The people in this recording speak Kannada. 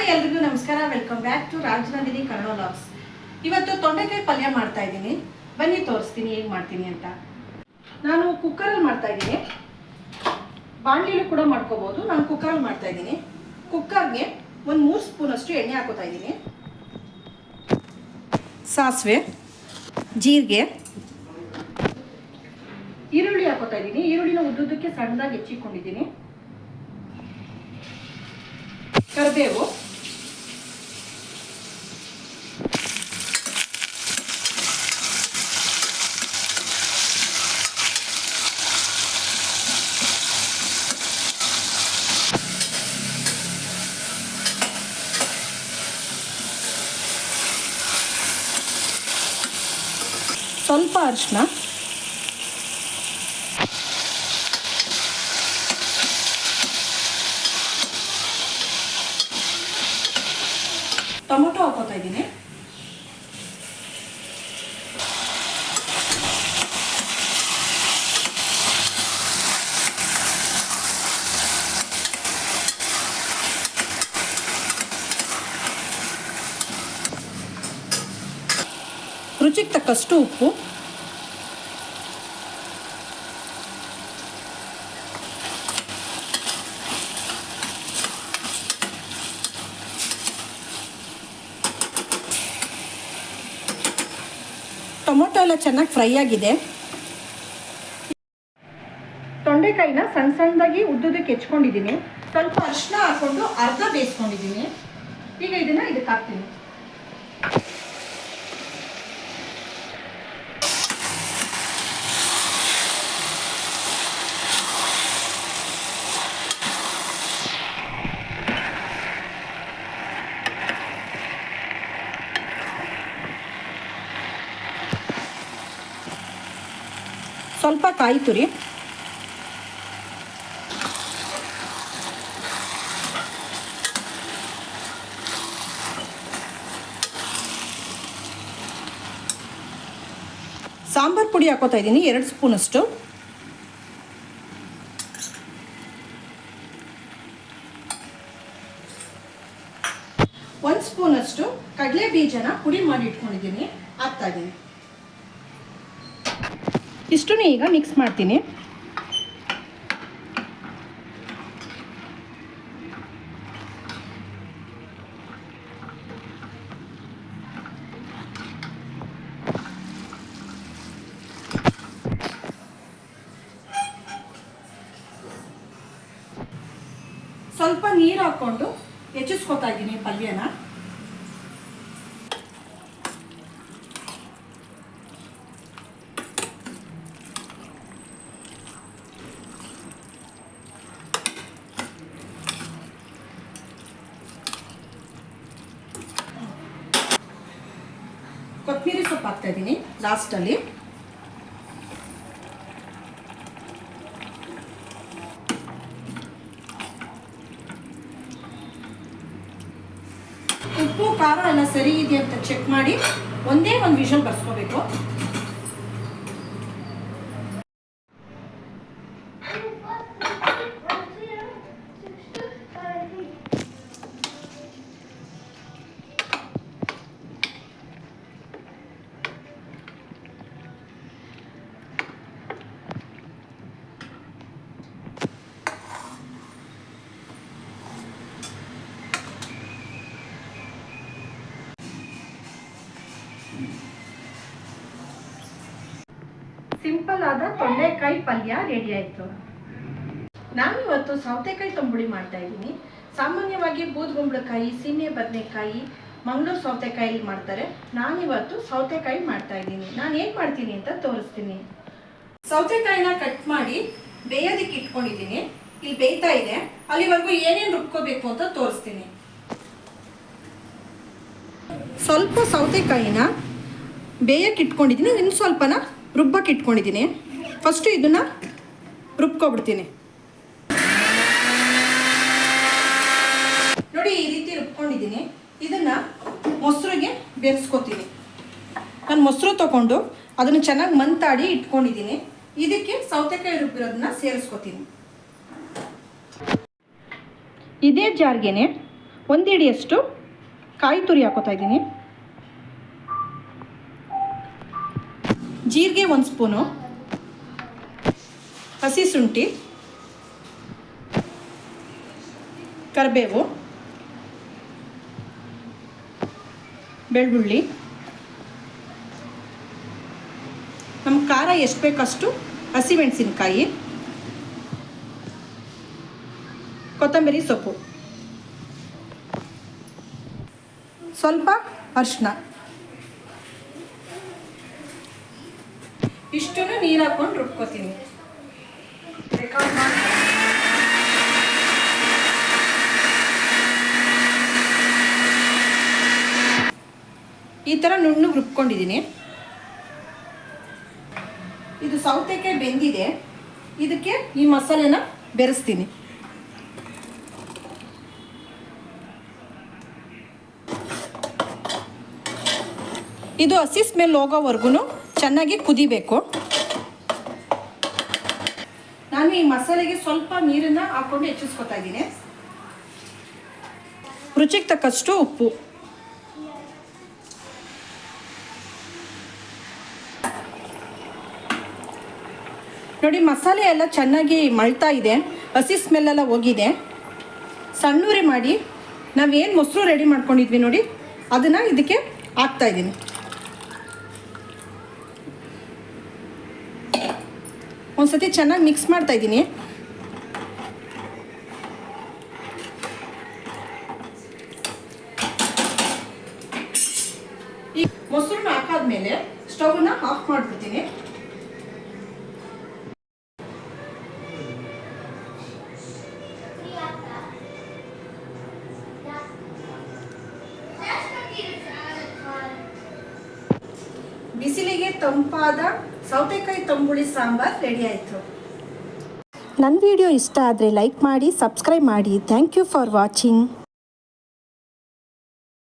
ಹಾಯ್ ಎಲ್ರಿಗೂ ನಮಸ್ಕಾರ. Welcome back to Rajanandini Kannada vlogs ಇವತ್ತು ತೊಂಡೆಕಾಯಿ ಪಲ್ಯ ಮಾಡ್ತಾ ಇದ್ದೀನಿ. ಬನ್ನಿ, ತೋರಿಸ್ತೀನಿ ಹೇಗೆ ಮಾಡ್ತೀನಿ ಅಂತ. ನಾನು ಕುಕ್ಕರಲ್ಲಿ ಮಾಡ್ತಾ ಇದ್ದೀನಿ. ಬಾಣಲಿಲೂ ಕೂಡ ಮಾಡ್ಕೋಬೋದು. ನಾನು ಕುಕ್ಕರಲ್ಲಿ ಮಾಡ್ತಾ ಇದ್ದೀನಿ. ಕುಕ್ಕರ್ಗೆ ಒಂದು ಮೂರು ಸ್ಪೂನಷ್ಟು ಎಣ್ಣೆ ಹಾಕೋತಾ ಇದ್ದೀನಿ. ಸಾಸಿವೆ, ಜೀರಿಗೆ, ಈರುಳ್ಳಿ ಹಾಕೋತಾ ಇದ್ದೀನಿ. ಈರುಳ್ಳಿನ ಉದ್ದುದ್ದಕ್ಕೆ ಸಣ್ಣದಾಗಿ ಹೆಚ್ಚಿಕೊಂಡಿದ್ದೀನಿ. ಕರಿಬೇವು ಸ್ವಲ್ಪ ಅರಿಶಿನ ಟೊಮೊಟೊ ಹಾಕೋತಾ ಇದ್ದೀನಿ. ರುಚಿಗೆ ತಕ್ಕಷ್ಟು ಉಪ್ಪು. ಟೊಮೊಟೊ ಎಲ್ಲ ಚೆನ್ನಾಗಿ ಫ್ರೈ ಆಗಿದೆ. ತೊಂಡೆಕಾಯಿನ ಸಣ್ಣ ಸಣ್ಣದಾಗಿ ಉದ್ದುದಕ್ಕೆ ಹೆಚ್ಕೊಂಡಿದ್ದೀನಿ. ಸ್ವಲ್ಪ ಅರಿಶಿನ ಹಾಕೊಂಡು ಅರ್ಧ ಬೇಯಿಸ್ಕೊಂಡಿದ್ದೀನಿ. ಈಗ ಇದನ್ನ ಇದಕ್ಕೆ ಹಾಕ್ತೀನಿ. ಸ್ವಲ್ಪ ಕಾಯಿ ತುರಿ ಸಾಂಬಾರ್ ಪುಡಿ ಹಾಕೋತಾ ಇದ್ದೀನಿ, ಎರಡು ಸ್ಪೂನಷ್ಟು. ಒಂದು ಸ್ಪೂನಷ್ಟು ಕಡಲೆ ಬೀಜನ ಪುಡಿ ಮಾಡಿ ಇಟ್ಕೊಂಡಿದ್ದೀನಿ ಹಾಕ್ತಾ ಇದ್ದೀನಿ. ಇಷ್ಟನ್ನು ಈಗ ಮಿಕ್ಸ್ ಮಾಡ್ತೀನಿ. ಸ್ವಲ್ಪ ನೀರು ಹಾಕ್ಕೊಂಡು ಹೆಚ್ಚಿಸ್ಕೊತಾ ಇದ್ದೀನಿ ಪಲ್ಯನ. ಕೊತ್ತಂಬರಿ ಸೊಪ್ಪು ಹಾಕ್ತಾ ಇದ್ದೀನಿ ಲಾಸ್ಟಲ್ಲಿ. ಉಪ್ಪು, ಖಾರ ಎಲ್ಲ ಸರಿ ಇದೆ ಅಂತ ಚೆಕ್ ಮಾಡಿ, ಒಂದೇ ಒಂದು ವಿಷಲ್ ಬರ್ಸ್ಕೋಬೇಕು. ಸಿಂಪಲ್ ಆದ ತೊಂಡೆಕಾಯಿ ಪಲ್ಯ ರೆಡಿ ಆಯಿತು. ನಾನು ಇವತ್ತು ಸೌತೆಕಾಯಿ ತಂಬುಳಿ ಮಾಡ್ತಾ ಇದ್ದೀನಿ. ಸಾಮಾನ್ಯವಾಗಿ ಬೂದ್ಗುಂಬಳಕಾಯಿ ಸೀಮೆ ಬದನೆಕಾಯಿ, ಮಂಗಳೂರು ಸೌತೆಕಾಯಲ್ಲಿ ಮಾಡ್ತಾರೆ. ನಾನಿವತ್ತು ಸೌತೆಕಾಯಿ ಮಾಡ್ತಾ ಇದ್ದೀನಿ. ನಾನು ಏನು ಮಾಡ್ತೀನಿ ಅಂತ ತೋರಿಸ್ತೀನಿ. ಸೌತೆಕಾಯಿನ ಕಟ್ ಮಾಡಿ ಬೇಯೋದಕ್ಕೆ ಇಟ್ಕೊಂಡಿದ್ದೀನಿ. ಇಲ್ಲಿ ಬೇಯ್ತಾ ಇದೆ. ಅಲ್ಲಿವರೆಗೂ ಏನೇನು ರುಬ್ಕೋಬೇಕು ಅಂತ ತೋರಿಸ್ತೀನಿ. ಸ್ವಲ್ಪ ಸೌತೆಕಾಯಿನ ಬೇಯಕ್ಕೆ ಇಟ್ಕೊಂಡಿದ್ದೀನಿ. ಇನ್ನು ಸ್ವಲ್ಪನ ರುಬ್ಬಕ್ಕೆ ಇಟ್ಕೊಂಡಿದ್ದೀನಿ. ಫಸ್ಟು ಇದನ್ನು ರುಬ್ಕೊಬಿಡ್ತೀನಿ. ನೋಡಿ, ಈ ರೀತಿ ರುಬ್ಕೊಂಡಿದ್ದೀನಿ. ಇದನ್ನು ಮೊಸರಿಗೆ ಬೆರೆಸ್ಕೊತೀನಿ. ನಾನು ಮೊಸರು ತಗೊಂಡು ಅದನ್ನು ಚೆನ್ನಾಗಿ ಮಂತಾಡಿ ಇಟ್ಕೊಂಡಿದ್ದೀನಿ. ಇದಕ್ಕೆ ಸೌತೆಕಾಯಿ ರುಬ್ಬಿರೋದನ್ನ ಸೇರಿಸ್ಕೊತೀನಿ. ಇದೇ ಜಾರ್ಗೆನೆ ಒಂದಿಡಿಯಷ್ಟು ಕಾಯಿ ತುರಿ ಹಾಕೋತಾ ಇದ್ದೀನಿ. ಜೀರಿಗೆ ಒಂದು ಸ್ಪೂನು. ಹಸಿ ಶುಂಠಿ. ಕರಿಬೇವು. ಬೆಳ್ಳುಳ್ಳಿ. ನಮ್ಮ ಖಾರ ಎಷ್ಟು ಬೇಕಷ್ಟು? ಹಸಿಮೆಣಸಿನ್ಕಾಯಿ. ಕೊತ್ತಂಬರಿ ಸೊಪ್ಪು. ಸ್ವಲ್ಪ ಅರಿಶಿನ ಇಷ್ಟನ್ನು ನೀರು ಹಾಕೊಂಡು ರುಬ್ಕೋತೀನಿ. ಈ ಥರ ನುಣ್ಣಗೆ ರುಬ್ಕೊಂಡಿದ್ದೀನಿ. ಇದು ಸೌತೆಕಾಯಿ ಬೆಂದಿದೆ. ಇದಕ್ಕೆ ಈ ಮಸಾಲೆನ ಬೆರೆಸ್ತೀನಿ. ಇದು ಹಸಿ ಸ್ಮೆಲ್ ಹೋಗೋವರೆಗೂ ಚೆನ್ನಾಗಿ ಕುದಿಬೇಕು. ನಾನು ಈ ಮಸಾಲೆಗೆ ಸ್ವಲ್ಪ ನೀರನ್ನು ಹಾಕೊಂಡು ಹೆಚ್ಚಿಸ್ಕೊತಾ ಇದ್ದೀನಿ. ರುಚಿಗೆ ತಕ್ಕಷ್ಟು ಉಪ್ಪು. ನೋಡಿ, ಮಸಾಲೆ ಎಲ್ಲ ಚೆನ್ನಾಗಿ ಮಳ್ತಾ ಇದೆ. ಹಸಿ ಸ್ಮೆಲ್ಲೆಲ್ಲ ಹೋಗಿದೆ. ಸಣ್ಣೂರಿ ಮಾಡಿ ನಾವೇನು ಮೊಸರು ರೆಡಿ ಮಾಡ್ಕೊಂಡಿದ್ವಿ ನೋಡಿ, ಅದನ್ನು ಇದಕ್ಕೆ ಹಾಕ್ತಾ ಒಂದ್ಸತಿ ಚೆನ್ನಾಗಿ ಮಿಕ್ಸ್ ಮಾಡ್ತಾ ಈ ಮೊಸರನ್ನ ಹಾಕಾದ್ಮೇಲೆ ಸ್ಟವ್ನ ಆಫ್ ಮಾಡಿಬಿಡ್ತೀನಿ. ಬಿಸಿಲಿಗೆ ತಂಪಾದ ಸೌತೆಕಾಯಿ ತಂಬುಳಿ ಸಾಂಬಾರ್ ರೆಡಿ ಆಯಿತು. ನನ್ನ ವಿಡಿಯೋ ಇಷ್ಟ ಆದರೆ ಲೈಕ್ ಮಾಡಿ ಸಬ್ಸ್ಕ್ರೈಬ್ ಮಾಡಿ. Thank you for watching